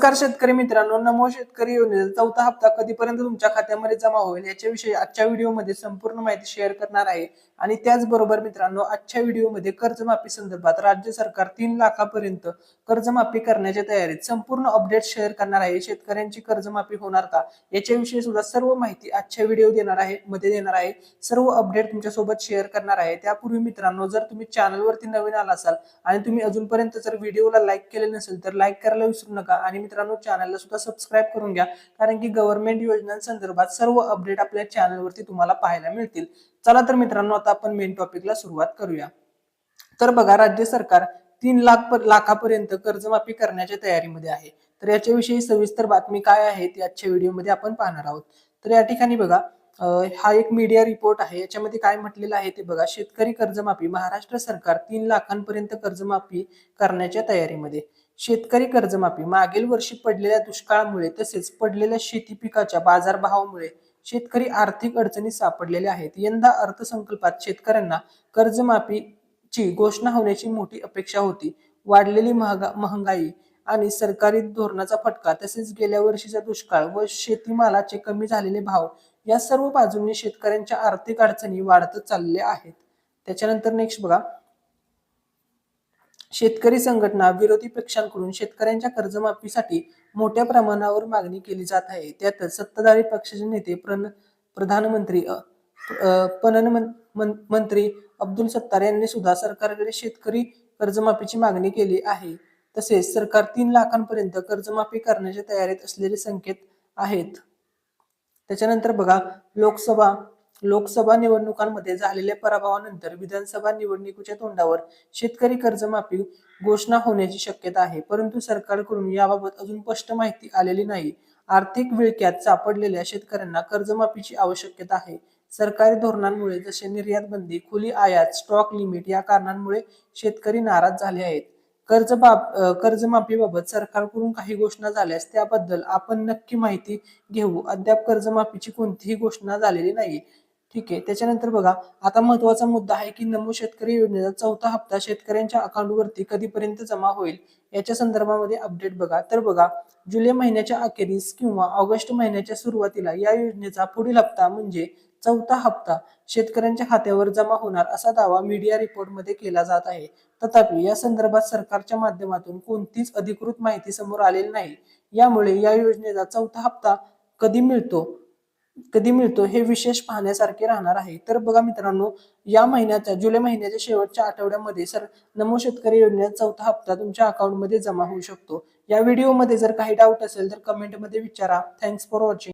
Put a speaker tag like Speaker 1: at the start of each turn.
Speaker 1: नमस्कार शेतकरी मित्रांनो नमो शेतकरी योजनेचा चौथा हप्ता कधीपर्यंत तुमच्या खात्यामध्ये जमा होईल याच्याविषयी आजच्या व्हिडिओमध्ये संपूर्ण माहिती शेअर करणार आहे. आणि त्याचबरोबर मित्रांनो आजच्या व्हिडिओमध्ये कर्जमाफी संदर्भात राज्य सरकार तीन लाखापर्यंत कर्जमाफी करण्याच्या तयारीत संपूर्ण अपडेट शेअर करणार आहे. शेतकऱ्यांची कर्जमाफी होणार का? याच्याविषयी सुद्धा सर्व माहिती आजच्या व्हिडिओ देणार आहे मध्ये देणार आहे. सर्व अपडेट तुमच्यासोबत शेअर करणार आहे. त्यापूर्वी मित्रांनो जर तुम्ही चॅनलवरती नवीन आला असाल आणि तुम्ही अजूनपर्यंत जर व्हिडिओला लाईक केले नसेल तर लाईक करायला विसरू नका. आणि मित्रांनो चॅनलला सुद्धा सबस्क्राईब करून घ्या. कारण की गव्हर्नमेंट योजनांसंदर्भात सर्व अपडेट आपल्या चॅनलवरती तुम्हाला पाहायला मिळतील. चला तर मित्रांनो आता आपण मेन टॉपिकला सुरुवात करूया. तर बघा राज्य सरकार तीन लाख लाखापर्यंत कर्जमाफी करण्याच्या तयारीमध्ये आहे. तर याच्याविषयी सविस्तर बातमी काय आहे ती आजच्या व्हिडिओमध्ये आपण पाहणार आहोत. तर या ठिकाणी बघा हा एक मीडिया रिपोर्ट आहे. याच्यामध्ये काय म्हटलेलं आहे ते बघा. शेतकरी कर्जमाफी महाराष्ट्र सरकार तीन लाखांपर्यंत कर्जमाफी करण्याच्या तयारीमध्ये. शेतकरी कर्जमाफी मागील वर्षी पडलेल्या दुष्काळामुळे तसेच पडलेल्या शेती पिकाच्या बाजारभावामुळे शेतकरी आर्थिक अडचणीत सापडलेले आहेत. यंदा अर्थसंकल्पात शेतकऱ्यांना कर्जमाफीची घोषणा होण्याची मोठी अपेक्षा होती. वाढलेली महागा महागाई आणि सरकारी धोरणाचा फटका तसेच गेल्या वर्षीचा दुष्काळ व शेतीमालाचे कमी झालेले भाव या सर्व बाजूंनी शेतकऱ्यांच्या आर्थिक अडचणी वाढतच चालल्या आहेत. त्याच्यानंतर नेक्स्ट बघा. शेतकरी संघटना विरोधी पक्षांकडून शेतकऱ्यांच्या कर्जमाफीसाठी मोठ्या प्रमाणावर मागणी केली जात आहे. त्यातच सत्ताधारी पक्षाचे नेते प्रण प्रधानमंत्री पणन मंत्री अब्दुल सत्तार यांनी सुद्धा सरकारकडे शेतकरी कर्जमाफीची मागणी केली आहे. तसेच सरकार तीन लाखांपर्यंत कर्जमाफी करण्याच्या तयारीत असलेले संकेत आहेत. त्याच्यानंतर बघा लोकसभा लोकसभा निवडणुकांमध्ये झालेल्या पराभवानंतर विधानसभा निवडणुकीच्या तोंडावर शेतकरी कर्जमाफी घोषणा होण्याची शक्यता आहे. परंतु सरकारकडून याबाबत अजून स्पष्ट माहिती आलेली नाही. आर्थिक विळक्यात सापडलेल्या शेतकऱ्यांना कर्जमाफीची आवश्यकता आहे. सरकारी धोरणांमुळे जसे निर्यात बंदी खुली आयात स्टॉक लिमिट या कारणांमुळे शेतकरी नाराज झाले आहेत. कर्जबाब बाब कर्जमाफीबाबत सरकारकडून काही घोषणा झाल्यास त्याबद्दल आपण नक्की माहिती घेऊ. अद्याप कर्जमाफीची कोणतीही घोषणा झालेली नाही ठीक आहे. त्याच्यानंतर बघा आता महत्त्वाचा मुद्दा आहे की नमो शेतकरी योजनेचा चौथा हप्ता शेतकऱ्यांच्या अकाउंटवरती कधीपर्यंत जमा होईल याच्या संदर्भामध्ये अपडेट बघा. तर बघा जुलै महिन्याच्या अखेरीस किंवा ऑगस्ट महिन्याच्या सुरुवातीला या योजनेचा पुढील हप्ता म्हणजे चौथा हप्ता शेतकऱ्यांच्या खात्यावर जमा होणार असा दावा मीडिया रिपोर्टमध्ये केला जात आहे. तथापि या संदर्भात सरकारच्या माध्यमातून कोणतीच अधिकृत माहिती समोर आलेली नाही. यामुळे या योजनेचा चौथा हप्ता कधी मिळतो? कधी मिळतो हे विशेष पाहण्यासारखे राहणार आहे. तर बघा मित्रांनो या महिन्याच्या जुलै महिन्याच्या शेवटच्या आठवड्यामध्ये सर नमो शेतकरी योजनेचा चौथा हप्ता तुमच्या अकाउंटमध्ये जमा होऊ शकतो. या व्हिडिओमध्ये जर काही डाऊट असेल तर कमेंटमध्ये विचारा. Thanks for watching